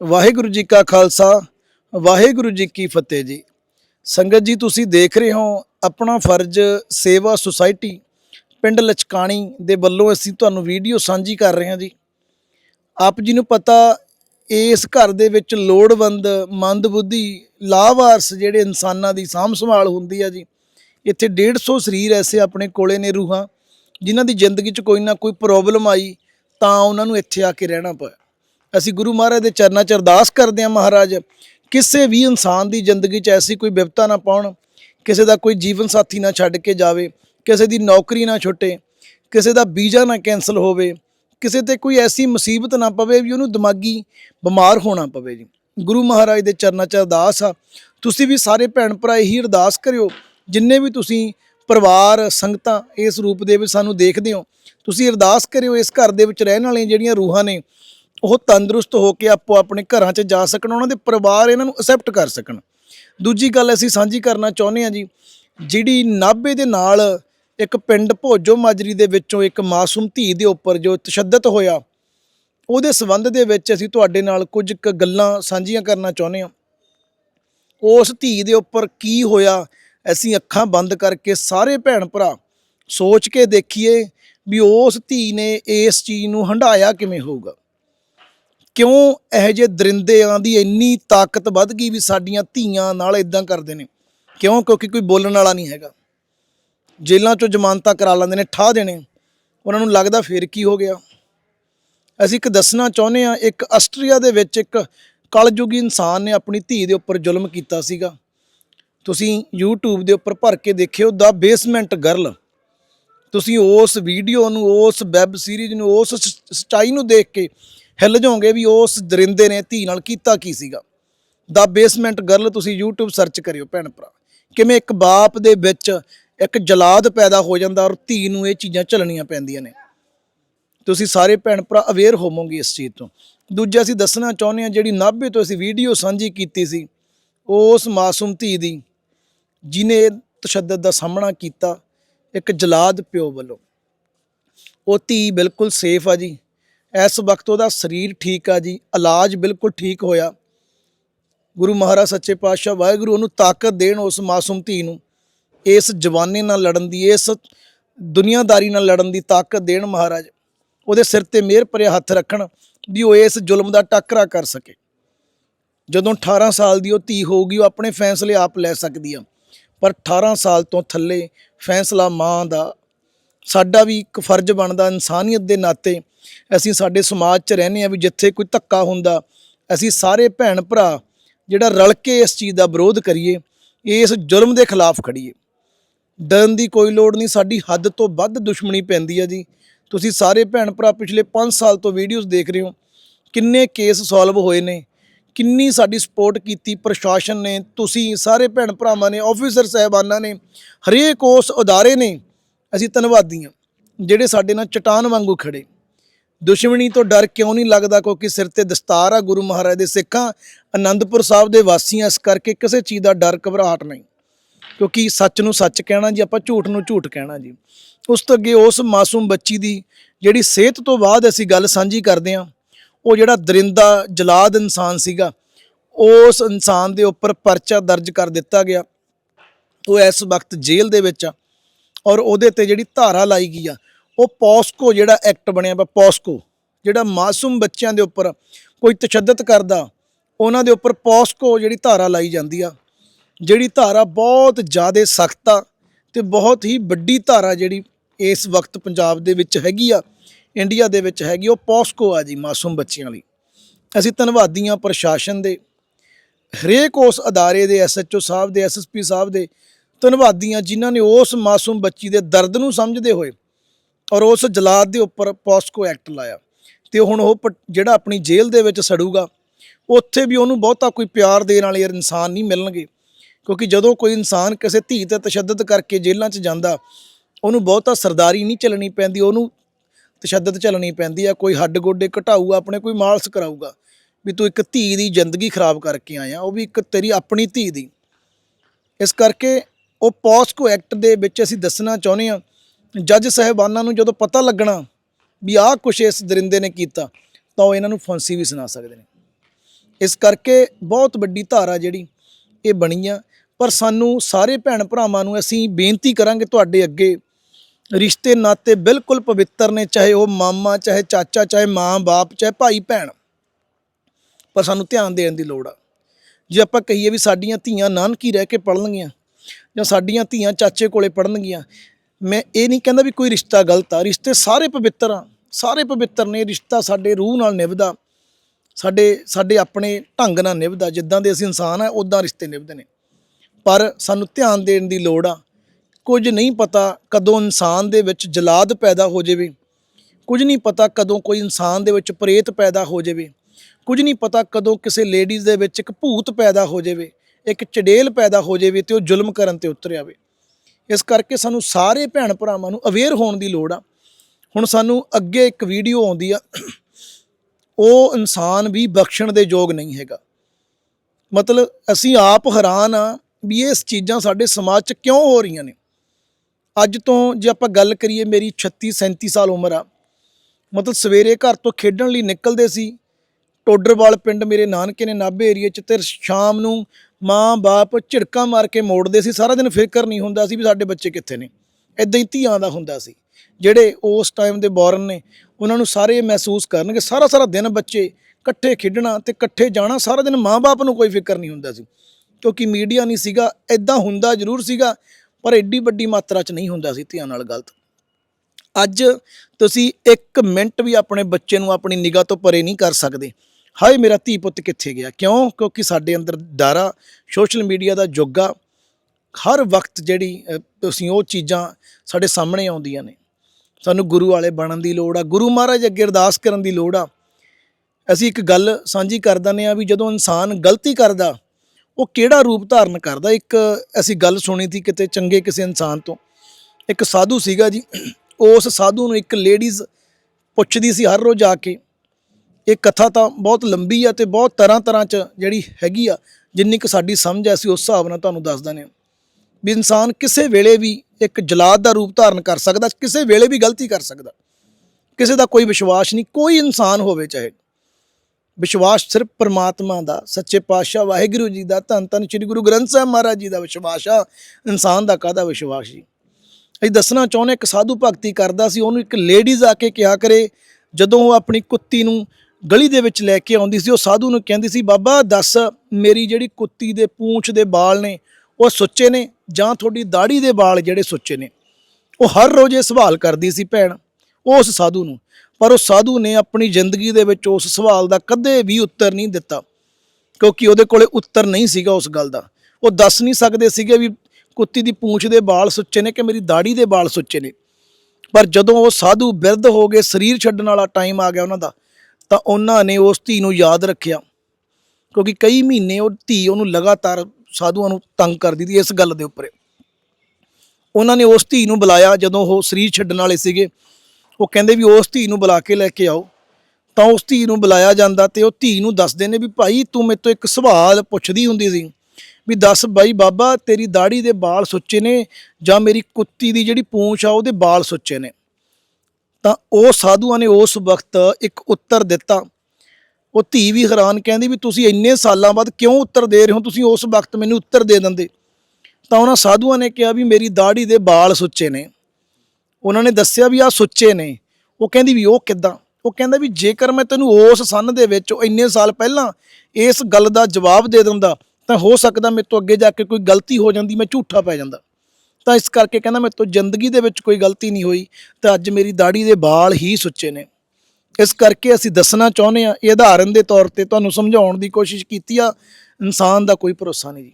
ਵਾਹਿਗੁਰੂ ਜੀ ਕਾ ਖਾਲਸਾ, ਵਾਹਿਗੁਰੂ ਜੀ ਕੀ ਫਤਿਹ ਜੀ। ਸੰਗਤ ਜੀ, ਤੁਸੀਂ ਦੇਖ ਰਹੇ ਹੋ ਆਪਣਾ ਫਰਜ਼ ਸੇਵਾ ਸੁਸਾਇਟੀ ਪਿੰਡ ਲਚਕਾਣੀ ਦੇ ਵੱਲੋਂ ਅਸੀਂ ਤੁਹਾਨੂੰ ਵੀਡੀਓ ਸਾਂਝੀ ਕਰ ਰਹੇ ਹਾਂ ਜੀ। ਆਪ ਜੀ ਨੂੰ ਪਤਾ ਇਸ ਘਰ ਦੇ ਵਿੱਚ ਲੋੜਵੰਦ, ਮੰਦਬੁੱਧੀ ਲਾਵਾਰਸ ਜਿਹੜੇ ਇਨਸਾਨਾਂ ਦੀ ਸਾਂਭ ਸੰਭਾਲ ਹੁੰਦੀ ਆ ਜੀ, ਇੱਥੇ 150 ਸਰੀਰ ਐਸੇ ਆਪਣੇ ਕੋਲੇ ਨੇ ਰੂਹਾਂ, ਜਿਨ੍ਹਾਂ ਦੀ ਜ਼ਿੰਦਗੀ 'ਚ ਕੋਈ ਨਾ ਕੋਈ ਪ੍ਰੋਬਲਮ ਆਈ ਤਾਂ ਉਹਨਾਂ ਨੂੰ ਇੱਥੇ ਆ ਕੇ ਰਹਿਣਾ ਪਿਆ। ਅਸੀਂ ਗੁਰੂ ਮਹਾਰਾਜ ਦੇ ਚਰਨਾਂ 'ਚ ਅਰਦਾਸ ਕਰਦੇ ਹਾਂ ਮਹਾਰਾਜ, ਕਿਸੇ ਵੀ ਇਨਸਾਨ ਦੀ ਜ਼ਿੰਦਗੀ 'ਚ ਐਸੀ ਕੋਈ ਵਿਪਤਾ ਨਾ ਪਾਉਣ, ਕਿਸੇ ਦਾ ਕੋਈ ਜੀਵਨ ਸਾਥੀ ਨਾ ਛੱਡ ਕੇ ਜਾਵੇ, ਕਿਸੇ ਦੀ ਨੌਕਰੀ ਨਾ ਛੁੱਟੇ, ਕਿਸੇ ਦਾ ਵੀਜ਼ਾ ਨਾ ਕੈਨਸਲ ਹੋਵੇ, ਕਿਸੇ ਤੇ ਕੋਈ ਐਸੀ ਮੁਸੀਬਤ ਨਾ ਪਵੇ ਵੀ ਉਹਨੂੰ ਦਿਮਾਗੀ ਬਿਮਾਰ ਹੋਣਾ ਪਵੇ ਜੀ। ਗੁਰੂ ਮਹਾਰਾਜ ਦੇ ਚਰਨਾਂ 'ਚ ਅਰਦਾਸ ਆ। ਤੁਸੀਂ ਵੀ ਸਾਰੇ ਭੈਣ ਭਰਾ ਇਹੀ ਅਰਦਾਸ ਕਰਿਓ, ਜਿੰਨੇ ਵੀ ਤੁਸੀਂ ਪਰਿਵਾਰ, ਸੰਗਤਾਂ ਇਸ ਰੂਪ ਦੇ ਵਿੱਚ ਸਾਨੂੰ ਦੇਖਦੇ ਹੋ, ਤੁਸੀਂ ਅਰਦਾਸ ਕਰਿਓ ਇਸ ਘਰ ਦੇ ਵਿੱਚ ਰਹਿਣ ਵਾਲੀਆਂ ਜਿਹੜੀਆਂ ਰੂਹਾਂ ਨੇ ਉਹ ਤੰਦਰੁਸਤ ਹੋ ਕੇ ਆਪੋ ਆਪਣੇ ਘਰਾਂ 'ਚ ਜਾ ਸਕਣ, ਉਹਨਾਂ ਦੇ ਪਰਿਵਾਰ ਇਹਨਾਂ ਨੂੰ ਅਸੈਪਟ ਕਰ ਸਕਣ। ਦੂਜੀ ਗੱਲ ਅਸੀਂ ਸਾਂਝੀ ਕਰਨਾ ਚਾਹੁੰਦੇ ਹਾਂ ਜੀ, ਜਿਹੜੀ ਨਾਭੇ ਦੇ ਨਾਲ ਇੱਕ ਪਿੰਡ ਭੋਜੋ ਮਾਜਰੀ ਦੇ ਵਿੱਚੋਂ ਇੱਕ ਮਾਸੂਮ ਧੀ ਦੇ ਉੱਪਰ ਜੋ ਤਸ਼ੱਦਦ ਹੋਇਆ, ਉਹਦੇ ਸਬੰਧ ਦੇ ਵਿੱਚ ਅਸੀਂ ਤੁਹਾਡੇ ਨਾਲ ਕੁਝ ਕੁ ਗੱਲਾਂ ਸਾਂਝੀਆਂ ਕਰਨਾ ਚਾਹੁੰਦੇ ਹਾਂ। ਉਸ ਧੀ ਦੇ ਉੱਪਰ ਕੀ ਹੋਇਆ, ਅਸੀਂ ਅੱਖਾਂ ਬੰਦ ਕਰਕੇ ਸਾਰੇ ਭੈਣ ਭਰਾ ਸੋਚ ਕੇ ਦੇਖੀਏ ਵੀ ਉਸ ਧੀ ਨੇ ਇਸ ਚੀਜ਼ ਨੂੰ ਹੰਡਾਇਆ ਕਿਵੇਂ ਹੋਊਗਾ। ਕਿਉਂ ਇਹੋ ਜਿਹੇ ਦਰਿੰਦਿਆਂ ਦੀ ਇੰਨੀ ਤਾਕਤ ਵੱਧ ਗਈ ਵੀ ਸਾਡੀਆਂ ਧੀਆਂ ਨਾਲ ਇਦਾਂ ਕਰਦੇ ਨੇ? ਕਿਉਂ? ਕਿਉਂਕਿ ਕੋਈ ਬੋਲਣ ਵਾਲਾ ਨਹੀਂ ਹੈਗਾ। ਜੇਲ੍ਹਾਂ ਚੋਂ ਜ਼ਮਾਨਤਾਂ ਕਰਾ ਲੈਂਦੇ ਨੇ ਠਾ ਦੇਣੇ। ਉਹਨਾਂ ਨੂੰ ਲੱਗਦਾ ਫੇਰ ਕੀ ਹੋ ਗਿਆ? ਅਸੀਂ ਇੱਕ ਦੱਸਣਾ ਚਾਹੁੰਦੇ ਆ ਇੱਕ ਆਸਟਰੀਆ ਦੇ ਵਿੱਚ ਇੱਕ ਕਲਯੁਗੀ ਇਨਸਾਨ ਨੇ ਆਪਣੀ ਧੀ ਦੇ ਉੱਪਰ ਜ਼ੁਲਮ ਕੀਤਾ ਸੀਗਾ। ਤੁਸੀਂ YouTube ਦੇ ਉੱਪਰ ਭਰ ਕੇ ਦੇਖਿਓ ਦਾ ਬੇਸਮੈਂਟ ਗਰਲ ਤੁਸੀਂ ਉਸ ਵੀਡੀਓ ਨੂੰ, ਉਸ ਵੈਬ ਸੀਰੀਜ਼ ਨੂੰ, ਉਸ ਸ- ਸੱਚਾਈ ਨੂੰ ਦੇਖ ਕੇ ਹਿੱਲ ਜਾਓਗੇ ਵੀ ਉਸ ਦਰਿੰਦੇ ਨੇ ਧੀ ਨਾਲ ਕੀਤਾ ਕੀ ਸੀਗਾ? ਦਾ ਬੇਸਮੈਂਟ ਗਰਲ ਤੁਸੀਂ YouTube ਸਰਚ ਕਰਿਓ ਭੈਣ ਭਰਾ। ਕਿਵੇਂ ਇੱਕ ਬਾਪ ਦੇ ਵਿੱਚ ਇੱਕ ਜਲਾਦ ਪੈਦਾ ਹੋ ਜਾਂਦਾ ਔਰ ਧੀ ਨੂੰ ਇਹ ਚੀਜ਼ਾਂ ਝੱਲਣੀਆਂ ਪੈਂਦੀਆਂ ਨੇ? ਤੁਸੀਂ ਸਾਰੇ ਭੈਣ ਭਰਾ ਅਵੇਅਰ ਹੋਵੋਗੇ ਇਸ ਚੀਜ਼ ਤੋਂ। ਦੂਜਾ ਅਸੀਂ ਦੱਸਣਾ ਚਾਹੁੰਦੇ ਹਾਂ, ਜਿਹੜੀ ਨਾਭੇ ਤੋਂ ਅਸੀਂ ਵੀਡੀਓ ਸਾਂਝੀ ਕੀਤੀ ਸੀ, ਉਸ ਮਾਸੂਮ ਧੀ ਦੀ ਜਿਨੇ ਤਸ਼ੱਦਦ ਦਾ ਸਾਹਮਣਾ ਕੀਤਾ, ਇੱਕ ਜਲਾਦ ਪਿਓ ਵੱਲੋਂ। ਉਹ ਧੀ ਬਿਲਕੁਲ ਸੇਫ ਆ ਜੀ। ਇਸ ਵਕਤ ਉਹਦਾ ਸਰੀਰ ਠੀਕ ਆ ਜੀ, ਇਲਾਜ ਬਿਲਕੁਲ ਠੀਕ ਹੋਇਆ। ਗੁਰੂ ਮਹਾਰਾਜ ਸੱਚੇ ਪਾਤਸ਼ਾਹ ਵਾਹਿਗੁਰੂ ਉਹਨੂੰ ਤਾਕਤ ਦੇਣ ਉਸ ਮਾਸੂਮ ਧੀ ਨੂੰ, ਇਸ ਜਵਾਨੇ ਨਾਲ ਲੜਨ ਦੀ, ਇਸ ਦੁਨੀਆਦਾਰੀ ਨਾਲ ਲੜਨ ਦੀ ਤਾਕਤ ਦੇਣ ਮਹਾਰਾਜ, ਉਹਦੇ ਸਿਰ ਤੇ ਮਿਹਰ ਭਰੇ ਹੱਥ ਰੱਖਣ ਵੀ ਉਹ ਇਸ ਜ਼ੁਲਮ ਦਾ ਟੱਕਰਾ ਕਰ ਸਕੇ। ਜਦੋਂ 18 ਸਾਲ ਦੀ ਉਹ ਧੀ ਹੋਊਗੀ, ਉਹ ਆਪਣੇ ਫੈਸਲੇ ਆਪ ਲੈ ਸਕਦੀ ਆ। ਪਰ 18 ਸਾਲ ਤੋਂ ਥੱਲੇ ਫੈਸਲਾ ਮਾਂ ਦਾ, ਸਾਡਾ ਵੀ ਇੱਕ ਫਰਜ਼ ਬਣਦਾ, ਇਨਸਾਨੀਅਤ ਦੇ ਨਾਤੇ ਅਸੀਂ ਸਾਡੇ ਸਮਾਜ 'ਚ ਰਹਿੰਦੇ ਆ ਵੀ ਜਿੱਥੇ ਕੋਈ ਧੱਕਾ ਹੁੰਦਾ, ਅਸੀਂ ਸਾਰੇ ਭੈਣ ਭਰਾ ਜਿਹੜਾ ਰਲ ਕੇ ਇਸ ਚੀਜ਼ ਦਾ ਵਿਰੋਧ ਕਰੀਏ ਇਸ ਜ਼ੁਲਮ ਦੇ ਖਿਲਾਫ ਖੜੀਏ ਡਰਨ ਦੀ ਕੋਈ ਲੋੜ ਨਹੀਂ, ਸਾਡੀ ਹੱਦ ਤੋਂ ਵੱਧ ਦੁਸ਼ਮਣੀ ਪੈਂਦੀ ਆ ਜੀ। ਤੁਸੀਂ ਸਾਰੇ ਭੈਣ ਭਰਾ ਪਿਛਲੇ 5 ਸਾਲ ਤੋਂ ਵੀਡੀਓਜ਼ ਦੇਖ ਰਹੇ ਹੋ, ਕਿੰਨੇ ਕੇਸ ਸੋਲਵ ਹੋਏ ਨੇ, ਕਿੰਨੀ ਸਾਡੀ ਸਪੋਰਟ ਕੀਤੀ ਪ੍ਰਸ਼ਾਸਨ ਨੇ, ਤੁਸੀਂ ਸਾਰੇ ਭੈਣ ਭਰਾਵਾਂ ਨੇ ਆਫੀਸਰ ਸਾਹਿਬਾਨਾਂ ਨੇ, ਹਰੇਕ ਉਸ ਅਦਾਰੇ ਨੇ, ਅਸੀਂ ਧੰਨਵਾਦੀ ਹਾਂ, ਜਿਹੜੇ ਸਾਡੇ ਨਾਲ ਚਟਾਨ ਵਾਂਗੂ ਖੜੇ ਦੁਸ਼ਮਣੀ ਤੋਂ ਡਰ ਕਿਉਂ ਨਹੀਂ ਲੱਗਦਾ? ਕਿਉਂਕਿ ਸਿਰ ਤੇ ਦਸਤਾਰ ਆ ਗੁਰੂ ਮਹਾਰਾਜ ਦੇ ਸਿੱਖਾਂ ਆਨੰਦਪੁਰ ਸਾਹਿਬ ਦੇ ਵਾਸੀਆਂ, ਇਸ ਕਰਕੇ ਕਿਸੇ ਚੀਜ਼ ਦਾ ਡਰ, ਘਬਰਾਹਟ ਨਹੀਂ। ਕਿਉਂਕਿ ਸੱਚ ਨੂੰ ਸੱਚ ਕਹਿਣਾ ਜੀ, ਆਪਾਂ ਝੂਠ ਨੂੰ ਝੂਠ ਕਹਿਣਾ ਜੀ। ਉਸ ਤੋਂ ਅੱਗੇ ਉਸ ਮਾਸੂਮ ਬੱਚੀ ਦੀ ਜਿਹੜੀ ਸਿਹਤ ਤੋਂ ਬਾਅਦ ਅਸੀਂ ਗੱਲ ਸਾਂਝੀ ਕਰਦੇ ਹਾਂ, ਉਹ ਜਿਹੜਾ ਦਰਿੰਦਾ, ਜਲਾਦ ਇਨਸਾਨ ਸੀਗਾ, ਉਸ ਇਨਸਾਨ ਦੇ ਉੱਪਰ ਪਰਚਾ ਦਰਜ ਕਰ ਦਿੱਤਾ ਗਿਆ। ਉਹ ਇਸ ਵਕਤ ਜੇਲ੍ਹ ਦੇ ਵਿੱਚ ਆ ਔਰ ਉਹਦੇ ਤੇ ਜਿਹੜੀ ਧਾਰਾ ਲਾਈ ਗਈ ਆ ਉਹ ਪੋਸਕੋ ਜਿਹੜਾ ਐਕਟ ਬਣਿਆ ਵਾ, ਪੋਸਕੋ, ਜਿਹੜਾ ਮਾਸੂਮ ਬੱਚਿਆਂ ਦੇ ਉੱਪਰ ਕੋਈ ਤਸ਼ੱਦਦ ਕਰਦਾ, ਉਹਨਾਂ ਦੇ ਉੱਪਰ ਪੋਸਕੋ ਜਿਹੜੀ ਧਾਰਾ ਲਾਈ ਜਾਂਦੀ ਆ, ਜਿਹੜੀ ਧਾਰਾ ਬਹੁਤ ਜ਼ਿਆਦਾ ਸਖਤ ਆ ਤੇ ਬਹੁਤ ਹੀ ਵੱਡੀ ਧਾਰਾ ਜਿਹੜੀ ਇਸ ਵਕਤ ਪੰਜਾਬ ਦੇ ਵਿੱਚ ਹੈਗੀ ਆ, ਇੰਡੀਆ ਦੇ ਵਿੱਚ ਹੈਗੀ, ਉਹ ਪੋਸਕੋ ਆ ਜੀ ਮਾਸੂਮ ਬੱਚਿਆਂ ਲਈ। ਅਸੀਂ ਧੰਨਵਾਦੀ ਹਾਂ ਪ੍ਰਸ਼ਾਸਨ ਦੇ, ਹਰੇਕ ਉਸ ਅਦਾਰੇ ਦੇ ਐਸਐਚਓ ਸਾਹਿਬ ਦੇ ਐਸਐਸਪੀ ਸਾਹਿਬ ਦੇ ਧੰਨਵਾਦੀ ਹਾਂ ਜਿਨ੍ਹਾਂ ਨੇ ਉਸ ਮਾਸੂਮ ਬੱਚੀ ਦੇ ਦਰਦ ਨੂੰ ਸਮਝਦੇ ਹੋਏ ਔਰ ਉਸ ਜਲਾਦ ਦੇ ਉੱਪਰ ਪੋਸਕੋ ਐਕਟ ਲਾਇਆ। ਤੇ ਹੁਣ ਉਹ ਪ- ਜਿਹੜਾ ਆਪਣੀ ਜੇਲ੍ਹ ਦੇ ਵਿੱਚ ਸੜੂਗਾ, ਉੱਥੇ ਵੀ ਉਹਨੂੰ ਬਹੁਤਾ ਕੋਈ ਪਿਆਰ ਦੇਣ ਵਾਲੇ ਇਨਸਾਨ ਨਹੀਂ ਮਿਲਣਗੇ। ਕਿਉਂਕਿ ਜਦੋਂ ਕੋਈ ਇਨਸਾਨ ਕਿਸੇ ਧੀ ਤੇ ਤਸ਼ੱਦਦ ਕਰਕੇ ਜੇਲ੍ਹਾਂ 'ਚ ਜਾਂਦਾ, ਉਹਨੂੰ ਬਹੁਤਾ ਸਰਦਾਰੀ ਨਹੀਂ ਚੱਲਣੀ ਪੈਂਦੀ, ਉਹਨੂੰ ਤਸ਼ੱਦਦ ਚੱਲਣੀ ਪੈਂਦੀ ਆ, ਕੋਈ ਹੱਡ ਗੋਡੇ ਘਟਾਊਗਾ, ਆਪਣੇ ਕੋਈ ਮਾਲਸ ਕਰਾਊਗਾ, ਵੀ ਤੂੰ ਇੱਕ ਧੀ ਦੀ ਜ਼ਿੰਦਗੀ ਖਰਾਬ ਕਰਕੇ ਆਇਆ, ਉਹ ਵੀ ਇੱਕ ਤੇਰੀ ਆਪਣੀ ਧੀ ਦੀ। ਇਸ ਕਰਕੇ ਉਹ ਪੋਸਕੋ ਐਕਟ ਦੇ ਵਿੱਚ ਅਸੀਂ ਦੱਸਣਾ ਚਾਹੁੰਦੇ ਹਾਂ ਜੱਜ ਸਾਹਿਬਾਨਾਂ ਨੂੰ ਜਦੋਂ ਪਤਾ ਲੱਗਣਾ ਵੀ ਆਹ ਕੁਛ ਇਸ ਦਰਿੰਦੇ ਨੇ ਕੀਤਾ, ਤਾਂ ਉਹ ਇਹਨਾਂ ਨੂੰ ਫਾਂਸੀ ਵੀ ਸੁਣਾ ਸਕਦੇ ਨੇ। ਇਸ ਕਰਕੇ ਬਹੁਤ ਵੱਡੀ ਧਾਰਾ ਜਿਹੜੀ, ਇਹ ਬਣੀ ਆ। ਪਰ ਸਾਨੂੰ ਸਾਰੇ ਭੈਣ ਭਰਾਵਾਂ ਨੂੰ ਅਸੀਂ ਬੇਨਤੀ ਕਰਾਂਗੇ ਤੁਹਾਡੇ ਅੱਗੇ, ਰਿਸ਼ਤੇ ਨਾਤੇ ਬਿਲਕੁਲ ਪਵਿੱਤਰ ਨੇ, ਚਾਹੇ ਉਹ ਮਾਮਾ, ਚਾਹੇ ਚਾਚਾ, ਚਾਹੇ ਮਾਂ, ਬਾਪ, ਚਾਹੇ ਭਾਈ, ਭੈਣ। ਪਰ ਸਾਨੂੰ ਧਿਆਨ ਦੇਣ ਦੀ ਲੋੜ ਆ। ਜੇ ਆਪਾਂ ਕਹੀਏ ਵੀ ਸਾਡੀਆਂ ਧੀਆਂ ਨਾਨਕੀ ਰਹਿ ਕੇ ਪੜ੍ਹਨਗੀਆਂ ਜਾਂ ਸਾਡੀਆਂ ਧੀਆਂ ਚਾਚੇ ਕੋਲੇ ਪੜ੍ਹਨਗੀਆਂ ਮੈਂ ਇਹ ਨਹੀਂ ਕਹਿੰਦਾ ਵੀ ਕੋਈ ਰਿਸ਼ਤਾ ਗਲਤ ਆ, ਰਿਸ਼ਤੇ ਸਾਰੇ ਪਵਿੱਤਰ ਆ, ਸਾਰੇ ਪਵਿੱਤਰ ਨੇ, ਰਿਸ਼ਤਾ ਸਾਡੇ ਰੂਹ ਨਾਲ ਨਿਭਦਾ, ਸਾਡੇ ਸਾਡੇ ਆਪਣੇ ਢੰਗ ਨਾਲ ਨਿਭਦਾ, ਜਿੱਦਾਂ ਦੇ ਅਸੀਂ ਇਨਸਾਨ ਆ ਉਦਾਂ ਰਿਸ਼ਤੇ ਨਿਭਦੇ ਨੇ। ਪਰ ਸਾਨੂੰ ਧਿਆਨ ਦੇਣ ਦੀ ਲੋੜ ਆ, ਕੁਝ ਨਹੀਂ ਪਤਾ ਕਦੋਂ ਇਨਸਾਨ ਦੇ ਵਿੱਚ ਜਲਾਦ ਪੈਦਾ ਹੋ ਜਾਵੇ, ਕੁਝ ਨਹੀਂ ਪਤਾ ਕਦੋਂ ਕੋਈ ਇਨਸਾਨ ਦੇ ਵਿੱਚ ਪ੍ਰੇਤ ਪੈਦਾ ਹੋ ਜਾਵੇ, ਕੁਝ ਨਹੀਂ ਪਤਾ ਕਦੋਂ ਕਿਸੇ ਲੇਡੀਜ਼ ਦੇ ਵਿੱਚ ਇੱਕ ਭੂਤ ਪੈਦਾ ਹੋ ਜਾਵੇ, ਇੱਕ ਚੜੇਲ ਪੈਦਾ ਹੋ ਜਾਵੇ ਤੇ ਉਹ ਜ਼ੁਲਮ ਕਰਨ ਤੇ ਉਤਰ ਆਵੇ। ਇਸ ਕਰਕੇ ਸਾਨੂੰ ਸਾਰੇ ਭੈਣ ਭਰਾਵਾਂ ਨੂੰ ਅਵੇਅਰ ਹੋਣ ਦੀ ਲੋੜ ਆ। ਹੁਣ ਸਾਨੂੰ ਅੱਗੇ ਇੱਕ ਵੀਡੀਓ ਆਉਂਦੀ ਆ। ਉਹ ਇਨਸਾਨ ਵੀ ਬਖਸ਼ਣ ਦੇ ਯੋਗ ਨਹੀਂ ਹੈਗਾ। ਮਤਲਬ ਅਸੀਂ ਆਪ ਹੈਰਾਨ ਆ ਵੀ ਇਹ ਚੀਜ਼ਾਂ ਸਾਡੇ ਸਮਾਜ 'ਚ ਕਿਉਂ ਹੋ ਰਹੀਆਂ ਨੇ? ਅੱਜ ਤੋਂ ਜੇ ਆਪਾਂ ਗੱਲ ਕਰੀਏ ਮੇਰੀ 36 37 ਸਾਲ ਉਮਰ ਆ। ਮਤਲਬ ਸਵੇਰੇ ਘਰ ਤੋਂ ਖੇਡਣ ਲਈ ਨਿਕਲਦੇ ਸੀ। ਟੋਡਰਵਾਲ ਪਿੰਡ ਮੇਰੇ ਨਾਨਕੇ ਨੇ ਨਾਭੇ ਏਰੀਏ 'ਚ ਤੇ ਸ਼ਾਮ ਨੂੰ ਮਾਂ ਬਾਪ ਝਿੜਕਾਂ ਮਾਰ ਕੇ ਮੋੜਦੇ ਸੀ, ਸਾਰਾ ਦਿਨ ਫਿਕਰ ਨਹੀਂ ਹੁੰਦਾ ਸੀ ਵੀ ਸਾਡੇ ਬੱਚੇ ਕਿੱਥੇ ਨੇ। ਇਦਾਂ ਹੀ ਧੀਆਂ ਦਾ ਹੁੰਦਾ ਸੀ। ਜਿਹੜੇ ਉਸ ਟਾਈਮ ਦੇ ਬੌਰਨ ਨੇ, ਉਹਨਾਂ ਨੂੰ ਸਾਰੇ ਮਹਿਸੂਸ ਕਰਨਗੇ, ਸਾਰਾ ਸਾਰਾ ਦਿਨ ਬੱਚੇ ਇਕੱਠੇ ਖੇਡਣਾ ਤੇ ਇਕੱਠੇ ਜਾਣਾ, ਸਾਰਾ ਦਿਨ ਮਾਂ-ਬਾਪ ਨੂੰ ਕੋਈ ਫਿਕਰ ਨਹੀਂ ਹੁੰਦਾ ਸੀ। ਕਿਉਂਕਿ ਮੀਡੀਆ ਨਹੀਂ ਸੀਗਾ ਇਦਾਂ ਹੁੰਦਾ ਜ਼ਰੂਰ ਸੀਗਾ, ਪਰ ਐਡੀ ਵੱਡੀ ਮਾਤਰਾ 'ਚ ਨਹੀਂ ਹੁੰਦਾ ਸੀ ਧੀਆਂ ਨਾਲ ਗਲਤ। ਅੱਜ ਤੁਸੀਂ 1 ਮਿੰਟ ਵੀ ਆਪਣੇ ਬੱਚੇ ਨੂੰ ਆਪਣੀ ਨਿਗਾਹ ਤੋਂ ਪਰੇ ਨਹੀਂ ਕਰ ਸਕਦੇ। ਹਾਏ ਮੇਰਾ ਧੀ ਪੁੱਤ ਕਿੱਥੇ ਗਿਆ? ਕਿਉਂ? ਕਿਉਂਕਿ ਸਾਡੇ ਅੰਦਰ ਡਰ ਆ ਸੋਸ਼ਲ ਮੀਡੀਆ ਦਾ ਯੁੱਗ ਆ। ਹਰ ਵਕਤ ਜਿਹੜੀ ਅ, ਤੁਸੀਂ ਉਹ ਚੀਜ਼ਾਂ ਸਾਡੇ ਸਾਹਮਣੇ ਆਉਂਦੀਆਂ ਨੇ। ਸਾਨੂੰ ਗੁਰੂ ਵਾਲੇ ਬਣਨ ਦੀ ਲੋੜ ਆ। ਗੁਰੂ ਮਹਾਰਾਜ ਅੱਗੇ ਅਰਦਾਸ ਕਰਨ ਦੀ ਲੋੜ ਆ। ਅਸੀਂ ਇੱਕ ਗੱਲ ਸਾਂਝੀ ਕਰ ਦਿੰਦੇ ਆ ਵੀ ਜਦੋਂ ਇਨਸਾਨ ਗਲਤੀ ਕਰਦਾ ਉਹ ਕਿਹੜਾ ਰੂਪ ਧਾਰਨ ਕਰਦਾ? ਇੱਕ ਅਸੀਂ ਗੱਲ ਸੁਣੀ ਸੀ ਕਿਤੇ ਚੰਗੇ ਕਿਸੇ ਇਨਸਾਨ ਤੋਂ। ਇੱਕ ਸਾਧੂ ਸੀਗਾ ਜੀ। ਉਸ ਸਾਧੂ ਨੂੰ ਇੱਕ ਲੇਡੀਜ਼ ਪੁੱਛਦੀ ਸੀ ਹਰ ਰੋਜ਼ ਆ ਕੇ ਇਹ ਕਥਾ ਤਾਂ ਬਹੁਤ ਲੰਬੀ ਆ ਤੇ ਬਹੁਤ ਤਰ੍ਹਾਂ ਤਰ੍ਹਾਂ ਚ ਜਿਹੜੀ ਹੈਗੀ ਆ, ਜਿੰਨੀ ਕੁ ਸਾਡੀ ਸਮਝ ਆ, ਅਸੀਂ ਉਸ ਹਿਸਾਬ ਨਾਲ ਤੁਹਾਨੂੰ ਦੱਸ ਦਿੰਦੇ ਹਾਂ। ਵੀ ਇਨਸਾਨ ਕਿਸੇ ਵੇਲੇ ਵੀ ਇੱਕ ਜਲਾਦ ਦਾ ਰੂਪ ਧਾਰਨ ਕਰ ਸਕਦਾ, ਕਿਸੇ ਵੇਲੇ ਵੀ ਗਲਤੀ ਕਰ ਸਕਦਾ। ਕਿਸੇ ਦਾ ਕੋਈ ਵਿਸ਼ਵਾਸ ਨਹੀਂ, ਕੋਈ ਇਨਸਾਨ ਹੋਵੇ ਚਾਹੇ। ਵਿਸ਼ਵਾਸ ਸਿਰਫ ਪਰਮਾਤਮਾ ਦਾ, ਸੱਚੇ ਪਾਤਸ਼ਾਹ ਵਾਹਿਗੁਰੂ ਜੀ ਦਾ, ਧੰਨ ਧੰਨ ਸ੍ਰੀ ਗੁਰੂ ਗ੍ਰੰਥ ਸਾਹਿਬ ਮਹਾਰਾਜ ਜੀ ਦਾ ਵਿਸ਼ਵਾਸ ਆ, ਇਨਸਾਨ ਦਾ ਕਾਹਦਾ ਵਿਸ਼ਵਾਸ ਜੀ? ਅਸੀਂ ਦੱਸਣਾ ਚਾਹੁੰਦੇ ਇੱਕ ਸਾਧੂ ਭਗਤੀ ਕਰਦਾ ਸੀ, ਉਹਨੂੰ ਇੱਕ ਲੇਡੀਜ਼ ਆ ਕੇ ਕਿਹਾ ਕਰੇ, ਜਦੋਂ ਉਹ ਆਪਣੀ ਕੁੱਤੀ ਨੂੰ ਗਲੀ ਦੇ ਵਿੱਚ ਲੈ ਕੇ ਆਉਂਦੀ ਸੀ, ਉਹ ਸਾਧੂ ਨੂੰ ਕਹਿੰਦੀ ਸੀ, ਬਾਬਾ, ਦੱਸ, ਮੇਰੀ ਜਿਹੜੀ ਕੁੱਤੀ ਦੇ ਪੂੰਛ ਦੇ ਵਾਲ ਨੇ, ਉਹ ਸੁੱਚੇ ਨੇ ਜਾਂ ਤੁਹਾਡੀ ਦਾੜੀ ਦੇ ਵਾਲ ਜਿਹੜੇ ਸੁੱਚੇ ਨੇ? ਉਹ ਹਰ ਰੋਜ਼ ਇਹ ਸਵਾਲ ਕਰਦੀ ਸੀ ਭੈਣ, ਉਸ ਸਾਧੂ ਨੂੰ, ਪਰ ਉਹ ਸਾਧੂ ਨੇ ਆਪਣੀ ਜ਼ਿੰਦਗੀ ਦੇ ਵਿੱਚ ਉਸ ਸਵਾਲ ਦਾ ਕਦੇ ਵੀ ਉੱਤਰ ਨਹੀਂ ਦਿੱਤਾ, ਕਿਉਂਕਿ ਉਹਦੇ ਕੋਲੇ ਉੱਤਰ ਨਹੀਂ ਸੀਗਾ ਉਸ ਗੱਲ ਦਾ। ਉਹ ਦੱਸ ਨਹੀਂ ਸਕਦੇ ਸੀਗੇ ਵੀ ਕੁੱਤੀ ਦੀ ਪੂੰਛ ਦੇ ਵਾਲ ਸੁੱਚੇ ਨੇ ਕਿ ਮੇਰੀ ਦਾੜੀ ਦੇ ਵਾਲ ਸੁੱਚੇ ਨੇ। ਪਰ ਜਦੋਂ ਉਹ ਸਾਧੂ ਬਿਰਧ ਹੋ ਗਏ, ਸਰੀਰ ਛੱਡਣ ਵਾਲਾ ਟਾਈਮ ਆ ਗਿਆ ਉਹਨਾਂ ਦਾ ਤਾਂ ਉਹਨਾਂ ਨੇ ਉਸ ਧੀ ਨੂੰ ਯਾਦ ਰੱਖਿਆ। ਕਿਉਂਕਿ ਕਈ ਮਹੀਨੇ ਉਹ ਧੀ ਉਹਨੂੰ ਲਗਾਤਾਰ ਸਾਧੂਆਂ ਨੂੰ ਤੰਗ ਕਰਦੀ ਸੀ ਇਸ ਗੱਲ ਦੇ ਉੱਪਰ। ਉਹਨਾਂ ਨੇ ਉਸ ਧੀ ਨੂੰ ਬੁਲਾਇਆ ਜਦੋਂ ਉਹ ਸਰੀਰ ਛੱਡਣ ਵਾਲੇ ਸੀਗੇ। ਉਹ ਕਹਿੰਦੇ ਵੀ ਉਸ ਧੀ ਨੂੰ ਬੁਲਾ ਕੇ ਲੈ ਕੇ ਆਓ। ਤਾਂ ਉਸ ਧੀ ਨੂੰ ਬੁਲਾਇਆ ਜਾਂਦਾ ਤੇ ਉਹ ਧੀ ਨੂੰ ਦੱਸਦੇ ਨੇ ਵੀ ਭਾਈ ਤੂੰ ਮੇਰੇ ਤੋਂ ਇੱਕ ਸਵਾਲ ਪੁੱਛਦੀ ਹੁੰਦੀ ਸੀ ਵੀ ਦੱਸ ਬਾਈ ਬਾਬਾ ਤੇਰੀ ਦਾੜੀ ਦੇ ਵਾਲ ਸੁੱਚੇ ਨੇ ਜਾਂ ਮੇਰੀ ਕੁੱਤੀ ਦੀ ਜਿਹੜੀ ਪੂੰਛ ਆ ਉਹਦੇ ਵਾਲ ਸੁੱਚੇ ਨੇ? ਤਾਂ ਉਹ ਸਾਧੂਆਂ ਨੇ ਉਸ ਵਕਤ ਇੱਕ ਉੱਤਰ ਦਿੱਤਾ। ਉਹ ਧੀ ਵੀ ਹੈਰਾਨ ਕਹਿੰਦੀ ਵੀ ਤੁਸੀਂ ਇੰਨੇ ਸਾਲਾਂ ਬਾਅਦ ਕਿਉਂ ਉੱਤਰ ਦੇ ਰਹੇ ਹੋ? ਤੁਸੀਂ ਉਸ ਵਕਤ ਮੈਨੂੰ ਉੱਤਰ ਦੇ ਦਿੰਦੇ। ਤਾਂ ਉਹਨਾਂ ਸਾਧੂਆਂ ਨੇ ਕਿਹਾ ਵੀ ਮੇਰੀ ਦਾੜੀ ਦੇ ਵਾਲ ਸੁੱਚੇ ਨੇ। ਉਹਨਾਂ ਨੇ ਦੱਸਿਆ ਵੀ ਆ ਸੁੱਚੇ ਨੇ। ਉਹ ਕਹਿੰਦੀ ਵੀ ਉਹ ਕਿੱਦਾਂ? ਉਹ ਕਹਿੰਦਾ ਵੀ ਜੇਕਰ ਮੈਂ ਤੈਨੂੰ ਉਸ ਸੰਨ ਦੇ ਵਿੱਚ ਉਹ ਇੰਨੇ ਸਾਲ ਪਹਿਲਾਂ ਇਸ ਗੱਲ ਦਾ ਜਵਾਬ ਦੇ ਦਿੰਦਾ, ਤਾਂ ਹੋ ਸਕਦਾ ਮੇਰੇ ਤੋਂ ਅੱਗੇ ਜਾ ਕੇ ਕੋਈ ਗਲਤੀ ਹੋ ਜਾਂਦੀ, ਮੈਂ ਝੂਠਾ ਪੈ ਜਾਂਦਾ। ਤਾਂ ਇਸ ਕਰਕੇ ਕਹਿੰਦਾ ਮੇਰੇ ਤੋਂ ਜ਼ਿੰਦਗੀ ਦੇ ਵਿੱਚ ਕੋਈ ਗਲਤੀ ਨਹੀਂ ਹੋਈ, ਤਾਂ ਅੱਜ ਮੇਰੀ ਦਾੜੀ ਦੇ ਵਾਲ ਹੀ ਸੁੱਚੇ ਨੇ। ਇਸ ਕਰਕੇ ਅਸੀਂ ਦੱਸਣਾ ਚਾਹੁੰਦੇ ਆ ਇਹ ਉਦਾਹਰਨ ਦੇ ਤੌਰ ਤੇ ਤੁਹਾਨੂੰ ਸਮਝਾਉਣ ਦੀ ਕੋਸ਼ਿਸ਼ ਕੀਤੀ ਆ, ਇਨਸਾਨ ਦਾ ਕੋਈ ਭਰੋਸਾ ਨਹੀਂ ਜੀ।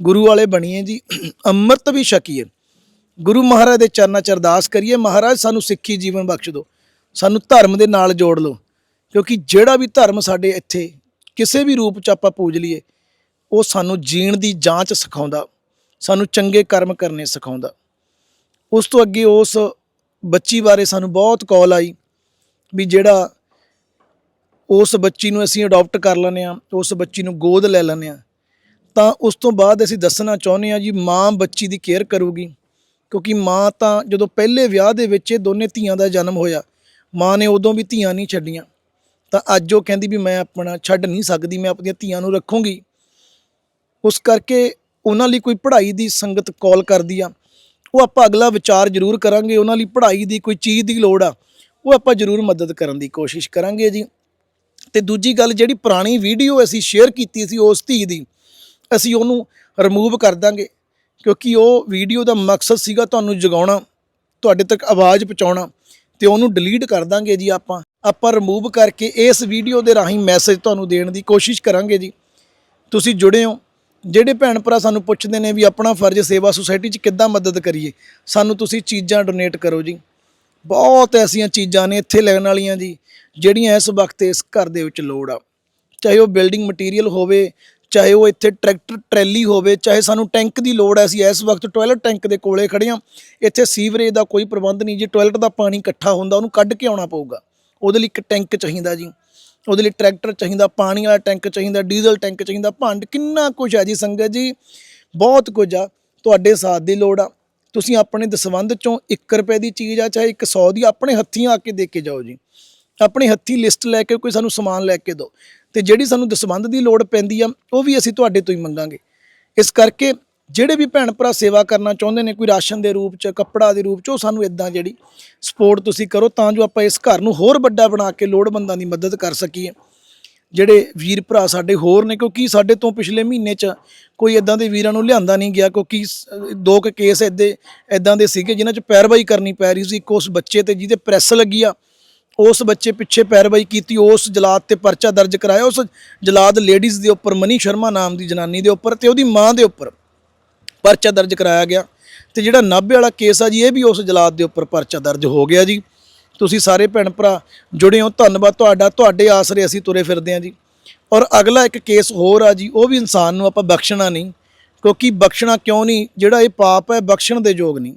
ਗੁਰੂ ਵਾਲੇ ਬਣੀਏ ਜੀ, ਅੰਮ੍ਰਿਤ ਵੀ ਛਕੀਏ। ਗੁਰੂ ਮਹਾਰਾਜ ਦੇ ਚਰਨਾਂ 'ਚ ਅਰਦਾਸ ਕਰੀਏ, ਮਹਾਰਾਜ ਸਾਨੂੰ ਸਿੱਖੀ ਜੀਵਨ ਬਖਸ਼ ਦਿਓ, ਸਾਨੂੰ ਧਰਮ ਦੇ ਨਾਲ ਜੋੜ ਲਓ, ਕਿਉਂਕਿ ਜਿਹੜਾ ਵੀ ਧਰਮ ਸਾਡੇ ਇੱਥੇ, ਕਿਸੇ ਵੀ ਰੂਪ 'ਚ ਆਪਾਂ ਪੂਜ ਲਈਏ, ਉਹ ਸਾਨੂੰ ਜੀਣ ਦੀ ਜਾਂਚ ਸਿਖਾਉਂਦਾ। ਸਾਨੂੰ ਚੰਗੇ ਕਰਮ ਕਰਨੇ ਸਿਖਾਉਂਦਾ। ਉਸ ਤੋਂ ਅੱਗੇ ਉਸ ਬੱਚੀ ਬਾਰੇ ਸਾਨੂੰ ਬਹੁਤ ਕਾਲ ਆਈ ਵੀ ਜਿਹੜਾ ਉਸ ਬੱਚੀ ਨੂੰ ਅਸੀਂ ਅਡਾਪਟ ਕਰ ਲੈਂਦੇ ਆ ਉਸ ਬੱਚੀ ਨੂੰ ਗੋਦ ਲੈ ਲੈਂਦੇ ਆ ਤਾਂ ਉਸ ਤੋਂ ਬਾਅਦ ਅਸੀਂ ਦੱਸਣਾ ਚਾਹੁੰਦੇ ਆ ਜੀ, ਮਾਂ ਬੱਚੀ ਦੀ ਕੇਅਰ ਕਰੂਗੀ। ਕਿਉਂਕਿ ਮਾਂ ਤਾਂ ਜਦੋਂ ਪਹਿਲੇ ਵਿਆਹ ਦੇ ਵਿੱਚ ਇਹ ਦੋਨੇ ਧੀਆਂ ਦਾ ਜਨਮ ਹੋਇਆ, ਮਾਂ ਨੇ ਉਦੋਂ ਵੀ ਧੀਆਂ ਨਹੀਂ ਛੱਡੀਆਂ। ਤਾਂ ਅੱਜ ਉਹ ਕਹਿੰਦੀ ਵੀ ਮੈਂ ਆਪਣਾ ਛੱਡ ਨਹੀਂ ਸਕਦੀ, ਮੈਂ ਆਪਣੀਆਂ ਧੀਆਂ ਨੂੰ ਰੱਖੂੰਗੀ। ਉਸ ਕਰਕੇ ਉਹਨਾਂ ਲਈ ਕੋਈ ਪੜ੍ਹਾਈ ਦੀ ਸੰਗਤ ਕਾਲ ਕਰਦੀ ਆ, ਉਹ ਆਪਾਂ ਅਗਲਾ ਵਿਚਾਰ ਜ਼ਰੂਰ ਕਰਾਂਗੇ, ਉਹਨਾਂ ਲਈ ਪੜ੍ਹਾਈ ਦੀ ਕੋਈ ਚੀਜ਼ ਦੀ ਲੋੜ ਆ, ਉਹ ਆਪਾਂ ਜ਼ਰੂਰ ਮਦਦ ਕਰਨ ਦੀ ਕੋਸ਼ਿਸ਼ ਕਰਾਂਗੇ ਜੀ। ਤੇ ਦੂਜੀ ਗੱਲ, ਜਿਹੜੀ ਪੁਰਾਣੀ ਵੀਡੀਓ ਅਸੀਂ ਸ਼ੇਅਰ ਕੀਤੀ ਸੀ ਉਸ ਧੀ ਦੀ, ਅਸੀਂ ਉਹਨੂੰ ਰਿਮੂਵ ਕਰ ਦਾਂਗੇ, ਕਿਉਂਕਿ ਉਹ ਵੀਡੀਓ ਦਾ ਮਕਸਦ ਸੀਗਾ ਤੁਹਾਨੂੰ ਜਗਾਉਣਾ, ਤੁਹਾਡੇ ਤੱਕ ਆਵਾਜ਼ ਪਹੁੰਚਾਉਣਾ, ਤੇ ਉਹਨੂੰ ਡਿਲੀਟ ਕਰ ਦਾਂਗੇ ਜੀ ਆਪਾਂ। ਆਪਾਂ ਰਿਮੂਵ ਕਰਕੇ ਇਸ ਵੀਡੀਓ ਦੇ ਰਾਹੀਂ ਮੈਸੇਜ ਤੁਹਾਨੂੰ ਦੇਣ ਦੀ ਕੋਸ਼ਿਸ਼ ਕਰਾਂਗੇ ਜੀ। ਤੁਸੀਂ ਜੁੜੇ ਹੋ ਜਿਹੜੇ ਭੈਣ ਭਰਾ ਸਾਨੂੰ ਪੁੱਛਦੇ ਨੇ ਵੀ ਆਪਣਾ ਫਰਜ਼ ਸੇਵਾ ਸੁਸਾਇਟੀ 'ਚ ਕਿੱਦਾਂ ਮਦਦ ਕਰੀਏ, ਸਾਨੂੰ ਤੁਸੀਂ ਚੀਜ਼ਾਂ ਡੋਨੇਟ ਕਰੋ ਜੀ। ਬਹੁਤ ਐਸੀਆਂ ਚੀਜ਼ਾਂ ਨੇ ਇੱਥੇ ਲੈਣ ਵਾਲੀਆਂ ਜੀ, ਜਿਹੜੀਆਂ ਇਸ ਵਕਤ ਇਸ ਘਰ ਦੇ ਵਿੱਚ ਲੋੜ ਆ। ਚਾਹੇ ਉਹ ਬਿਲਡਿੰਗ ਮਟੀਰੀਅਲ ਹੋਵੇ, ਚਾਹੇ ਉਹ ਇੱਥੇ ਟਰੈਕਟਰ ਟਰੈਲੀ ਹੋਵੇ, ਚਾਹੇ ਸਾਨੂੰ ਟੈਂਕ ਦੀ ਲੋੜ ਹੈ ਅਸੀਂ ਇਸ ਵਕਤ ਟਾਇਲਟ ਟੈਂਕ ਦੇ ਕੋਲੇ ਖੜੇ ਹਾਂ ਇੱਥੇ ਸੀਵਰੇਜ ਦਾ ਕੋਈ ਪ੍ਰਬੰਧ ਨਹੀਂ ਜੇ ਟਾਇਲਟ ਦਾ ਪਾਣੀ ਇਕੱਠਾ ਹੁੰਦਾ, ਉਹਨੂੰ ਕੱਢ ਕੇ ਆਉਣਾ ਪਊਗਾ। ਉਹਦੇ ਲਈ ਇੱਕ ਟੈਂਕ ਚਾਹੀਦਾ ਜੀ। ਉਹਦੇ ਲਈ ਟਰੈਕਟਰ ਚਾਹੀਦਾ, ਪਾਣੀ ਵਾਲਾ ਟੈਂਕ ਚਾਹੀਦਾ, ਡੀਜ਼ਲ ਟੈਂਕ ਚਾਹੀਦਾ, ਭੰਡ ਕਿੰਨਾ ਕੁਝ ਹੈ ਜੀ ਸੰਗਤ ਜੀ, ਬਹੁਤ ਕੁਝ ਆ, ਤੁਹਾਡੇ ਸਾਥ ਦੀ ਲੋੜ ਆ। ਤੁਸੀਂ ਆਪਣੇ ਦਸਵੰਧ ਚੋਂ 1 ਰੁਪਏ ਦੀ ਚੀਜ਼ ਆ, ਚਾਹੇ 100 ਦੀ, ਆਪਣੇ ਹੱਥੀਂ ਆ ਕੇ ਦੇ ਕੇ ਜਾਓ ਜੀ। ਆਪਣੇ ਹੱਥੀ ਲਿਸਟ ਲੈ ਕੇ ਕੋਈ ਸਾਨੂੰ ਸਮਾਨ ਲੈ ਕੇ ਦਿਓ। ਤੇ ਜਿਹੜੀ ਸਾਨੂੰ ਦਸਵੰਧ ਦੀ ਲੋੜ ਪੈਂਦੀ ਆ, ਉਹ ਵੀ ਅਸੀਂ ਤੁਹਾਡੇ ਤੋਂ ਹੀ ਮੰਗਾਂਗੇ। ਇਸ ਕਰਕੇ ਜਿਹੜੇ ਵੀ ਭੈਣ ਭਰਾ ਸੇਵਾ ਕਰਨਾ ਚਾਹੁੰਦੇ ਨੇ, ਕੋਈ ਰਾਸ਼ਨ ਦੇ ਰੂਪ ਚ, ਕੱਪੜਾ ਦੇ ਰੂਪ ਚ, ਉਹ ਸਾਨੂੰ ਇਦਾਂ ਜਿਹੜੀ ਸਪੋਰਟ ਤੁਸੀਂ ਕਰੋ ਤਾਂ ਜੋ ਆਪਾਂ ਇਸ ਘਰ ਨੂੰ ਹੋਰ ਵੱਡਾ ਬਣਾ ਕੇ ਲੋੜਵੰਦਾਂ ਦੀ ਮਦਦ ਕਰ ਸਕੀਏ। ਜਿਹੜੇ ਵੀਰ ਭਰਾ ਸਾਡੇ ਹੋਰ ਨੇ, ਕਿਉਂਕਿ ਸਾਡੇ ਤੋਂ ਪਿਛਲੇ ਮਹੀਨੇ 'ਚ ਕੋਈ ਇਦਾਂ ਦੇ ਵੀਰਾਂ ਨੂੰ ਲਿਆਂਦਾ ਨਹੀਂ ਗਿਆ, ਕਿਉਂਕਿ ਦੋ ਕੁ ਕੇਸ ਇਦੇ ਇਦਾਂ ਦੇ ਸੀਗੇ ਜਿਨ੍ਹਾਂ 'ਚ ਪੈਰਵਾਈ ਕਰਨੀ ਪੈ ਰਹੀ ਸੀ। ਇੱਕ ਉਸ ਬੱਚੇ ਤੇ ਜਿਹਦੇ ਪ੍ਰੈਸ ਲੱਗੀ ਆ, ਉਸ ਬੱਚੇ ਪਿੱਛੇ ਪੈਰਵਾਈ ਕੀਤੀ, ਉਸ ਜਲਾਦ ਤੇ ਪਰਚਾ ਦਰਜ ਕਰਾਇਆ, ਉਸ ਜਲਾਦ ਲੇਡੀਜ਼ ਦੇ ਉੱਪਰ, ਮਨੀ ਸ਼ਰਮਾ ਨਾਮ ਦੀ ਜਨਾਨੀ ਦੇ ਉੱਪਰ ਤੇ ਉਹਦੀ ਮਾਂ ਦੇ ਉੱਪਰ। ਪਰਚਾ ਦਰਜ ਕਰਾਇਆ ਗਿਆ। ਤੇ ਜਿਹੜਾ ਨਾਭੇ ਵਾਲਾ ਕੇਸ ਆ ਜੀ, ਇਹ ਵੀ ਉਸ ਜਲਾਦ ਦੇ ਉੱਪਰ ਪਰਚਾ ਦਰਜ ਹੋ ਗਿਆ ਜੀ। ਤੁਸੀਂ ਸਾਰੇ ਭੈਣ ਭਰਾ ਜੁੜੇ ਹੋ, ਧੰਨਵਾਦ ਤੁਹਾਡਾ। ਤੁਹਾਡੇ ਆਸਰੇ ਅਸੀਂ ਤੁਰੇ ਫਿਰਦੇ ਹਾਂ ਜੀ। ਔਰ ਅਗਲਾ ਇੱਕ ਕੇਸ ਹੋਰ ਆ ਜੀ, ਉਹ ਵੀ ਇਨਸਾਨ ਨੂੰ ਆਪਾਂ ਬਖਸ਼ਣਾ ਨਹੀਂ, ਕਿਉਂਕਿ ਬਖਸ਼ਣਾ ਕਿਉਂ ਨਹੀਂ? ਜਿਹੜਾ ਇਹ ਪਾਪ ਹੈ, ਬਖਸ਼ਣ ਦੇ ਯੋਗ ਨਹੀਂ।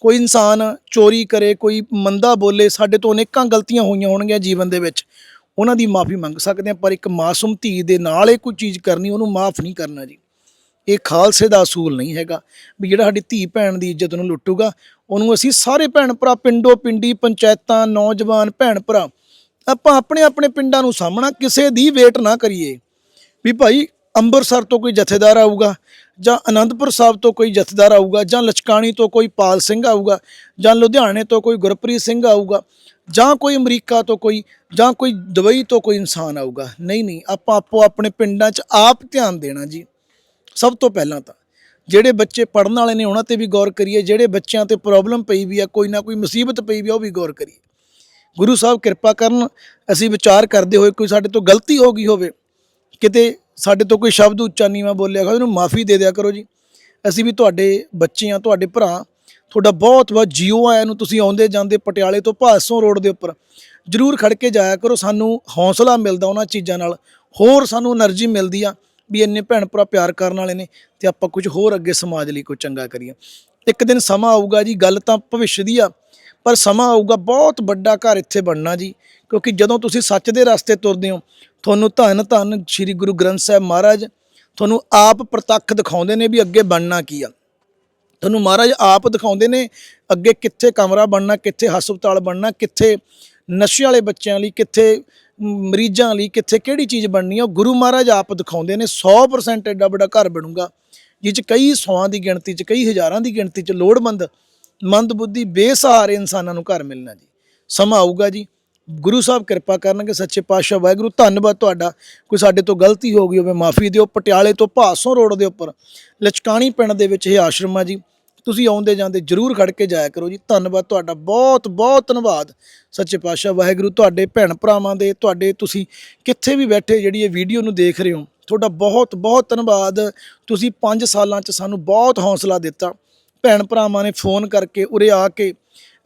ਕੋਈ ਇਨਸਾਨ ਚੋਰੀ ਕਰੇ, ਕੋਈ ਮੰਦਾ ਬੋਲੇ, ਸਾਡੇ ਤੋਂ ਅਨੇਕਾਂ ਗਲਤੀਆਂ ਹੋਈਆਂ ਹੋਣਗੀਆਂ ਜੀਵਨ ਦੇ ਵਿੱਚ। ਉਹਨਾਂ ਦੀ ਮਾਫੀ ਮੰਗ ਸਕਦੇ ਹਾਂ, ਪਰ ਇੱਕ ਮਾਸੂਮ ਧੀ ਦੇ ਨਾਲ ਇਹ ਕੋਈ ਚੀਜ਼ ਕਰਨੀ, ਉਹਨੂੰ ਮਾਫ ਨਹੀਂ ਕਰਨਾ ਜੀ। ਇਹ ਖਾਲਸੇ ਦਾ ਅਸੂਲ ਨਹੀਂ ਹੈਗਾ ਵੀ ਜਿਹੜਾ ਸਾਡੀ ਧੀ ਭੈਣ ਦੀ ਇੱਜ਼ਤ ਨੂੰ ਲੁੱਟੂਗਾ, ਉਹਨੂੰ ਅਸੀਂ ਸਾਰੇ ਭੈਣ ਭਰਾ, ਪਿੰਡੋ ਪਿੰਡੀ, ਪੰਚਾਇਤਾਂ, ਨੌਜਵਾਨ, ਭੈਣ ਭਰਾ, ਆਪਾਂ ਆਪਣੇ ਆਪਣੇ ਪਿੰਡਾਂ ਨੂੰ ਸਾਹਮਣਾ ਕਿਸੇ ਦੀ ਵੇਟ ਨਾ ਕਰੀਏ। ਵੀ ਭਾਈ ਅੰਮ੍ਰਿਤਸਰ ਤੋਂ ਕੋਈ ਜਥੇਦਾਰ ਆਊਗਾ ਜਾਂ ਅਨੰਦਪੁਰ ਸਾਹਿਬ ਤੋਂ ਕੋਈ ਜਥੇਦਾਰ ਆਊਗਾ ਜਾਂ ਲਚਕਾਣੀ ਤੋਂ ਕੋਈ ਪਾਲ ਸਿੰਘ ਆਊਗਾ ਜਾਂ ਲੁਧਿਆਣੇ ਤੋਂ ਕੋਈ ਗੁਰਪ੍ਰੀਤ ਸਿੰਘ ਆਊਗਾ ਜਾਂ ਕੋਈ ਅਮਰੀਕਾ ਤੋਂ ਕੋਈ ਜਾਂ ਕੋਈ ਦੁਬਈ ਤੋਂ ਕੋਈ ਇਨਸਾਨ ਆਊਗਾ। ਨਹੀਂ ਨਹੀਂ, ਆਪਾਂ ਆਪੋ ਆਪਣੇ ਪਿੰਡਾਂ 'ਚ ਆਪ ਧਿਆਨ ਦੇਣਾ ਜੀ। ਸਭ ਤੋਂ ਪਹਿਲਾਂ ਤਾਂ, ਜਿਹੜੇ ਬੱਚੇ ਪੜਨ ਵਾਲੇ ਨੇ ਉਹਨਾਂ ਤੇ ਵੀ ਗੌਰ ਕਰੀਏ, ਜਿਹੜੇ ਬੱਚਿਆਂ ਤੇ ਪ੍ਰੋਬਲਮ ਪਈ ਵੀ ਆ, ਕੋਈ ਨਾ ਕੋਈ ਮੁਸੀਬਤ ਪਈ ਵੀ ਆ, ਉਹ ਵੀ ਗੌਰ ਕਰੀਏ। ਗੁਰੂ ਸਾਹਿਬ ਕਿਰਪਾ ਕਰਨ, ਅਸੀਂ ਵਿਚਾਰ ਕਰਦੇ ਹੋਏ ਕੋਈ ਸਾਡੇ ਤੋਂ ਗਲਤੀ ਹੋ ਗਈ ਹੋਵੇ, ਕਿਤੇ ਸਾਡੇ ਤੋਂ ਕੋਈ ਸ਼ਬਦ ਉੱਚਾ ਨੀਵਾ ਬੋਲਿਆ ਖਾ ਉਹਨੂੰ ਮਾਫੀ ਦੇ ਦਿਆ ਕਰੋ ਜੀ। ਅਸੀਂ ਵੀ ਤੁਹਾਡੇ ਬੱਚੇ ਆ, ਤੁਹਾਡੇ ਭਰਾ, ਤੁਹਾਡਾ ਬਹੁਤ ਬਹੁਤ ਜੀਓ ਆਇਆਂ ਇਹਨੂੰ ਤੁਸੀਂ ਆਉਂਦੇ ਜਾਂਦੇ ਪਟਿਆਲੇ ਤੋਂ ਭਾਸੋਂ ਰੋਡ ਦੇ ਉੱਪਰ। ਜ਼ਰੂਰ ਖੜ ਕੇ ਜਾਇਆ ਕਰੋ, ਸਾਨੂੰ ਹੌਸਲਾ ਮਿਲਦਾ ਉਹਨਾਂ ਚੀਜ਼ਾਂ ਨਾਲ, ਹੋਰ ਸਾਨੂੰ એનર્ਜੀ ਮਿਲਦੀ ਆ। ਵੀ ਇੰਨੇ ਭੈਣ ਭਰਾ ਪਿਆਰ ਕਰਨ ਵਾਲੇ ਨੇ ਤੇ ਆਪਾਂ ਕੁਝ ਹੋਰ ਅੱਗੇ ਸਮਾਜ ਲਈ ਕੋਈ ਚੰਗਾ ਕਰੀਏ। ਇੱਕ ਦਿਨ ਸਮਾਂ ਆਊਗਾ ਜੀ, ਗੱਲ ਤਾਂ ਭਵਿੱਖ ਦੀ ਆ, ਪਰ ਸਮਾਂ ਆਊਗਾ, ਬਹੁਤ ਵੱਡਾ ਘਰ ਇੱਥੇ ਬਣਨਾ ਜੀ, ਕਿਉਂਕਿ ਜਦੋਂ ਤੁਸੀਂ ਸੱਚ ਦੇ ਰਸਤੇ ਤੁਰਦੇ ਹੋ, ਤੁਹਾਨੂੰ ਧੰਨ ਧੰਨ ਸ੍ਰੀ ਗੁਰੂ ਗ੍ਰੰਥ ਸਾਹਿਬ ਮਹਾਰਾਜ, ਤੁਹਾਨੂੰ ਆਪ ਪ੍ਰਤੱਖ ਦਿਖਾਉਂਦੇ ਨੇ ਵੀ ਅੱਗੇ ਬਣਨਾ ਕੀ ਆ। ਤੁਹਾਨੂੰ ਮਹਾਰਾਜ ਆਪ ਦਿਖਾਉਂਦੇ ਨੇ ਅੱਗੇ ਕਿੱਥੇ ਕਮਰਾ ਬਣਨਾ, ਕਿੱਥੇ ਹਸਪਤਾਲ ਬਣਨਾ, ਕਿੱਥੇ ਨਸ਼ੇ ਵਾਲੇ ਬੱਚਿਆਂ ਲਈ, ਕਿੱਥੇ ਮਰੀਜ਼ਾਂ ਲਈ ਕਿੱਥੇ ਕਿਹੜੀ ਚੀਜ਼ ਬਣਨੀ ਆ, ਉਹ ਗੁਰੂ ਮਹਾਰਾਜ ਆਪ ਦਿਖਾਉਂਦੇ ਨੇ 100% ਐਡਾ ਵੱਡਾ ਘਰ ਬਣੂਗਾ, ਜਿਹ ਚ ਕਈ ਸੌਆਂ ਦੀ ਗਿਣਤੀ ਚ, ਕਈ ਹਜ਼ਾਰਾਂ ਦੀ ਗਿਣਤੀ ਚ ਲੋੜਵੰਦ, ਮੰਦ ਬੁੱਧੀ, ਬੇਸਹਾਰੇ ਇਨਸਾਨਾਂ ਨੂੰ ਘਰ ਮਿਲਣਾ ਜੀ। ਸਮਾਂ ਆਊਗਾ ਜੀ, ਗੁਰੂ ਸਾਹਿਬ ਕਿਰਪਾ ਕਰਨਗੇ, ਸੱਚੇ ਪਾਤਸ਼ਾਹ ਵਾਹਿਗੁਰੂ, ਧੰਨਵਾਦ ਤੁਹਾਡਾ, ਕੋਈ ਸਾਡੇ ਤੋਂ ਗਲਤੀ ਹੋ ਗਈ ਹੋਵੇ, ਮਾਫੀ ਦਿਓ, ਪਟਿਆਲੇ ਤੋਂ ਭਾਸੋਂ ਰੋਡ ਦੇ ਉੱਪਰ, ਲਚਕਾਣੀ ਪਿੰਡ ਦੇ ਵਿੱਚ ਇਹ ਆਸ਼ਰਮ ਆ ਜੀ। ਤੁਸੀਂ ਆਉਂਦੇ ਜਾਂਦੇ ਜਰੂਰ ਖੜ ਕੇ ਜਾਇਆ ਕਰੋ ਜੀ। ਧੰਨਵਾਦ ਤੁਹਾਡਾ, ਬਹੁਤ ਬਹੁਤ ਧੰਨਵਾਦ। ਸੱਚੇ ਪਾਤਸ਼ਾਹ, ਵਾਹਿਗੁਰੂ, ਤੁਹਾਡੇ ਭੈਣ ਭਰਾਵਾਂ ਦੇ, ਤੁਹਾਡੇ ਤੁਸੀਂ ਕਿੱਥੇ ਵੀ ਬੈਠੇ ਜਿਹੜੀ ਇਹ ਵੀਡੀਓ ਨੂੰ ਦੇਖ ਰਹੇ ਹੋ, ਤੁਹਾਡਾ ਬਹੁਤ ਬਹੁਤ ਧੰਨਵਾਦ। ਤੁਸੀਂ 5 ਸਾਲਾਂ 'ਚ ਸਾਨੂੰ ਬਹੁਤ ਹੌਸਲਾ ਦਿੱਤਾ। ਭੈਣ ਭਰਾਵਾਂ ਨੇ ਫੋਨ ਕਰਕੇ ਉਰੇ ਆ ਕੇ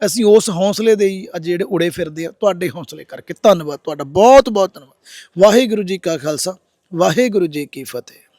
ਅਸੀਂ ਉਸ ਹੌਸਲੇ ਦੇ ਹੀ ਅੱਜ ਜਿਹੜੇ ਉੜੇ ਫਿਰਦੇ ਆ, ਤੁਹਾਡੇ ਹੌਸਲੇ ਕਰਕੇ ਧੰਨਵਾਦ, ਤੁਹਾਡਾ ਬਹੁਤ ਬਹੁਤ ਧੰਨਵਾਦ। ਵਾਹਿਗੁਰੂ ਜੀ ਕਾ ਖਾਲਸਾ, ਵਾਹਿਗੁਰੂ ਜੀ ਕੀ ਫਤਿਹ।